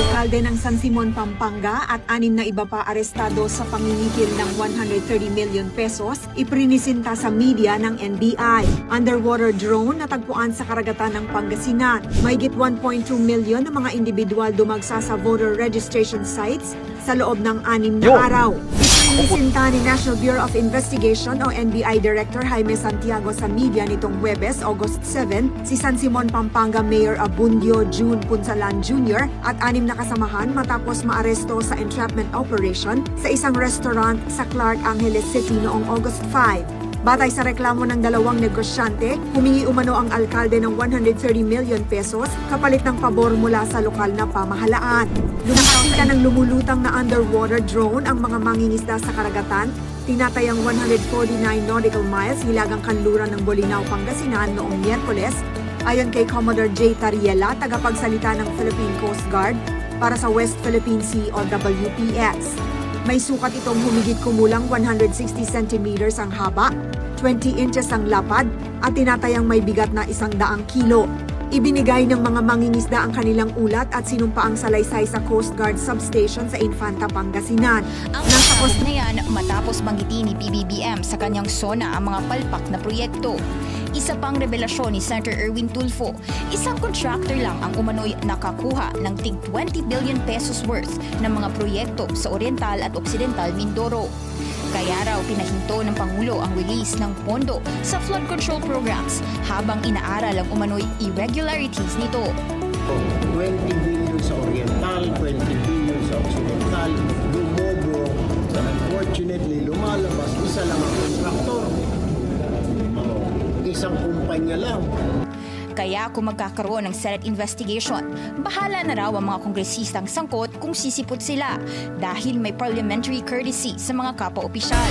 Alkalde ng San Simon, Pampanga at anim na iba pa arestado sa pangingikil ng 130 million pesos iprinisinta sa media ng NBI. Underwater drone natagpuan sa karagatan ng Pangasinan. Mayigit 1.2 million ng mga individual dumagsa sa voter registration sites sa loob ng anim na Yun. araw. Ipinisinta ni National Bureau of Investigation o NBI Director Jaime Santiago sa media nitong Webes, August 7, si San Simon, Pampanga Mayor Abundio June Punsalan Jr. at anim na kasamahan matapos maaresto sa entrapment operation sa isang restaurant sa Clark Angeles City noong August 5. Batay sa reklamo ng dalawang negosyante, humingi umano ang alkalde ng 130 million pesos kapalit ng pabor mula sa lokal na pamahalaan. Lumakita ng lumulutang na underwater drone ang mga mangingisda sa karagatan, tinatayang 149 nautical miles hilagang kanluran ng Bolinao, Pangasinan noong Miyerkules, ayon kay Commodore J. Tariela, tagapagsalita ng Philippine Coast Guard para sa West Philippine Sea o WPS. May sukat itong humigit kumulang 160 centimeters ang haba, 20 inches ang lapad, at tinatayang may bigat na isang daang kilo. Ibinigay ng mga mangingisda ang kanilang ulat at sinumpa ang salaysay sa Coast Guard Substation sa Infanta, Pangasinan. Ang Nasa coast na yan matapos banggitin ni PBBM sa kanyang SONA ang mga palpak na proyekto. Isa pang revelasyon ni Senator Erwin Tulfo, isang contractor lang ang umano'y nakakuha ng tig 20 billion pesos worth ng mga proyekto sa Oriental at Occidental Mindoro. Kaya raw pinahinto ng Pangulo ang release ng pondo sa flood control programs habang inaaral ang umano'y irregularities nito. 20 billion sa Oriental, 20 billion sa Occidental, lumobo. Unfortunately, lumalabas, isa lang ang kontraktor. Isang kumpanya lang. Kaya kung magkakaroon ng Senate investigation, bahala na raw ang mga kongresistang sangkot kung sisipot sila dahil may parliamentary courtesy sa mga kapwa-opisyal.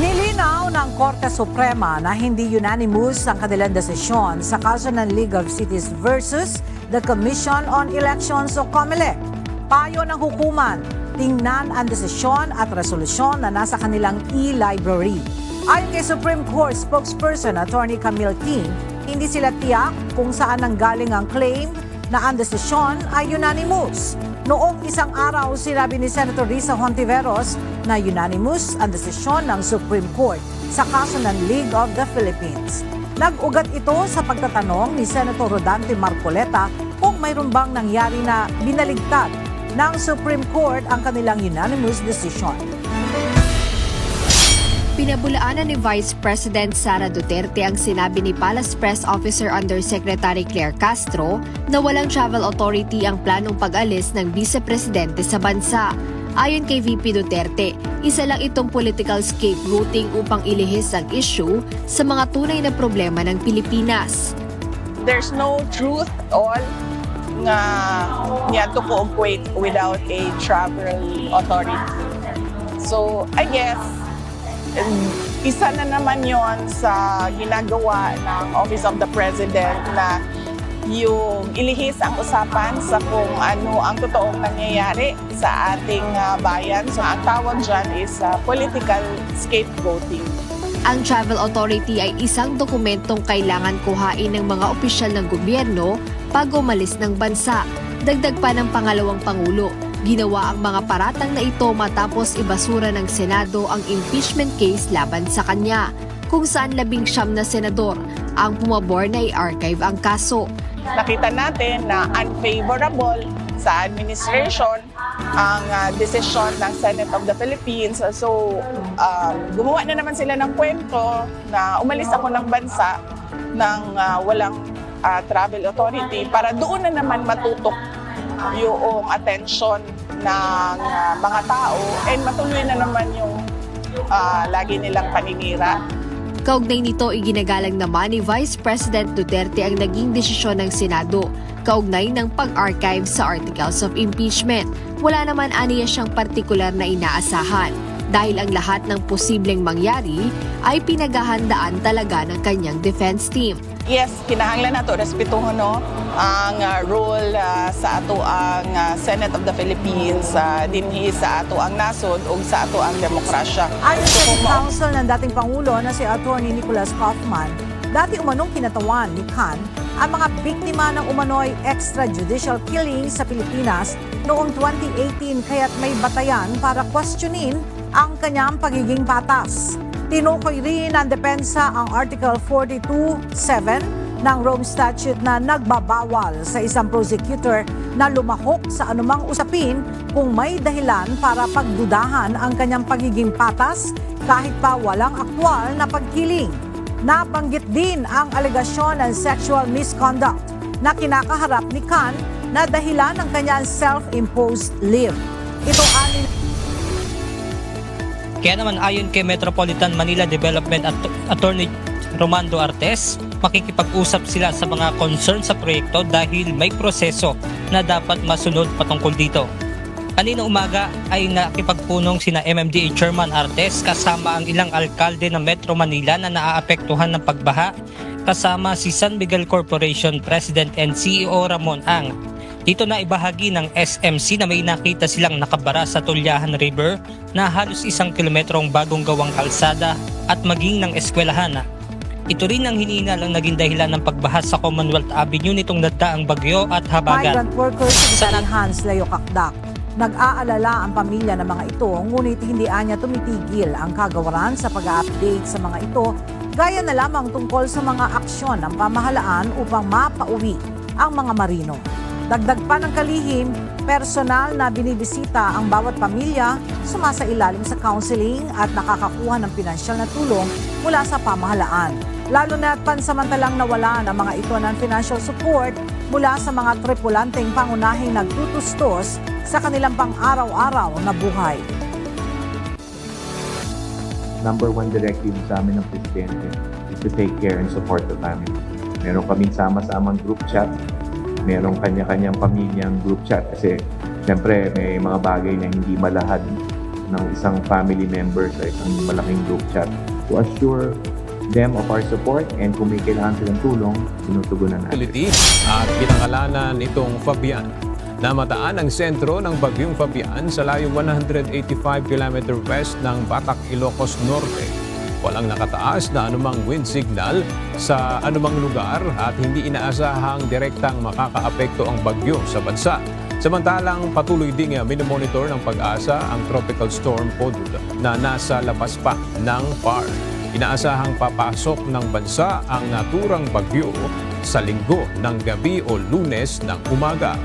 Nilinaw ng Korte Suprema na hindi unanimous ang kanilang desisyon sa kaso ng League of Cities versus the Commission on Elections o COMELEC. Payo ng hukuman, tingnan ang desisyon at resolusyon na nasa kanilang e-library. Ayon kay Supreme Court spokesperson Attorney Camille King, hindi sila tiyak kung saan nanggaling ang claim na ang desisyon ay unanimous. Noong isang araw, sinabi ni Senator Risa Hontiveros na unanimous ang desisyon ng Supreme Court sa kaso ng League of the Philippines. Nag-ugat ito sa pagtatanong ni Senator Rodante Marcoleta kung mayroon bang nangyari na binaligtad ng Supreme Court ang kanilang unanimous decision. Pinabulaanan ni Vice President Sara Duterte ang sinabi ni Palace Press Officer Undersecretary Claire Castro na walang travel authority ang planong pag-alis ng Vice Presidente sa bansa. Ayon kay VP Duterte, isa lang itong political scapegoating upang ilihis ang issue sa mga tunay na problema ng Pilipinas. there's no truth at all nga niya to cooperate without a travel authority. So, I guess, isa na naman yon sa ginagawa ng Office of the President na yung ilihis ang usapan sa kung ano ang totoong nangyayari sa ating ah, bayan. So, ang tawag dyan is ah, political scapegoating. Ang Travel Authority ay isang dokumentong kailangan kuhain ng mga opisyal ng gobyerno pag umalis ng bansa. Dagdag pa ng pangalawang pangulo, ginawa ang mga paratang na ito matapos ibasura ng Senado ang impeachment case laban sa kanya, kung saan labing siyam na senador ang pumabor na i-archive ang kaso. nakita natin na unfavorable sa administration ang ah, desisyon ng Senate of the Philippines. So, um, gumawa na naman sila ng kwento na umalis ako ng bansa ng ah, walang ah, travel authority para doon na naman matutok yung attention ng ah, mga tao and matuloy na naman yung ah, lagi nilang paninira Kaugnay nito, iginagalang naman ni Vice President Duterte ang naging desisyon ng Senado kaugnay ng pag-archive sa articles of impeachment. Wala naman aniya siyang partikular na inaasahan dahil ang lahat ng posibleng mangyari ay pinaghahandaan talaga ng kanyang defense team. Yes, kinahanglan nato respetuhon no ang ah, role ah, sa ato ang ah, Senate of the Philippines sa dinhi sa ato ang nasod ug sa ato ang demokrasya. Ayon So, sa mao- counsel ng dating Pangulo na si Attorney Nicholas Kaufman, Dati umanong kinatawan ni Khan ang mga biktima ng umano'y extrajudicial killing sa Pilipinas noong 2018 kaya't may batayan para questionin ang kanyang pagiging patas. Tinukoy rin ng depensa ang Article 42.7 ng Rome Statute na nagbabawal sa isang prosecutor na lumahok sa anumang usapin kung may dahilan para pagdudahan ang kanyang pagiging patas kahit pa walang aktwal na pagkiling. Nabanggit din ang alegasyon ng sexual misconduct na kinakaharap ni Khan na dahilan ng kanyang self-imposed leave. Ito anin Kaya naman ayon kay Metropolitan Manila Development At- Attorney Romando Artes, makikipag-usap sila sa mga concern sa proyekto dahil may proseso na dapat masunod patungkol dito. Kanina umaga ay nakipagpunong sina MMDA Chairman Artes kasama ang ilang alkalde ng Metro Manila na naaapektuhan ng pagbaha kasama si San Miguel Corporation President and CEO Ramon Ang. Dito na ibahagi ng SMC na may nakita silang nakabara sa Tulyahan River na halos isang kilometrong bagong gawang kalsada at maging ng eskwelahan. Ito rin ang hiningal ang naging dahilan ng pagbaha sa Commonwealth Avenue nitong nagdaang bagyo at habagat. Migrant workers Sa Hans Leo Kakdak. Nag-aalala ang pamilya ng mga ito, ngunit hindi anya tumitigil ang kagawaran sa pag-update sa mga ito, gaya na lamang tungkol sa mga aksyon ng pamahalaan upang mapauwi ang mga marino. Dagdag pa ng kalihim, personal na binibisita ang bawat pamilya, sumasailalim sa counseling at nakakakuha ng pinansyal na tulong mula sa pamahalaan. Lalo na at pansamantalang nawala ng mga ito ng financial support mula sa mga tripulanteng pangunahing nagtutustos sa kanilang pang-araw-araw na buhay. number one directive sa amin ng Presidente is to take care and support the family. Meron kaming sama-samang group chat, meron kanya-kanyang pamilyang group chat kasi siyempre may mga bagay na hindi malahad ng isang family member sa isang malaking group chat to assure them of our support and kung may kailangan silang tulong, tinutugunan natin. Utility at pinangalanan itong Fabian. Namataan ang sentro ng Bagyong Fabian sa layo 185 km west ng Batak, Ilocos Norte. Walang nakataas na anumang wind signal sa anumang lugar at hindi inaasahang direktang makakaapekto ang bagyo sa bansa. Samantalang patuloy ding minomonitor ng pag-asa ang Tropical Storm Podud na nasa labas pa ng PAR. Inaasahang papasok ng bansa ang naturang bagyo sa linggo ng gabi o lunes ng umaga.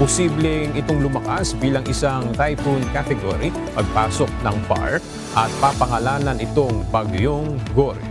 Posibleng itong lumakas bilang isang typhoon category pagpasok ng PAR at papangalanan itong bagyong Gore.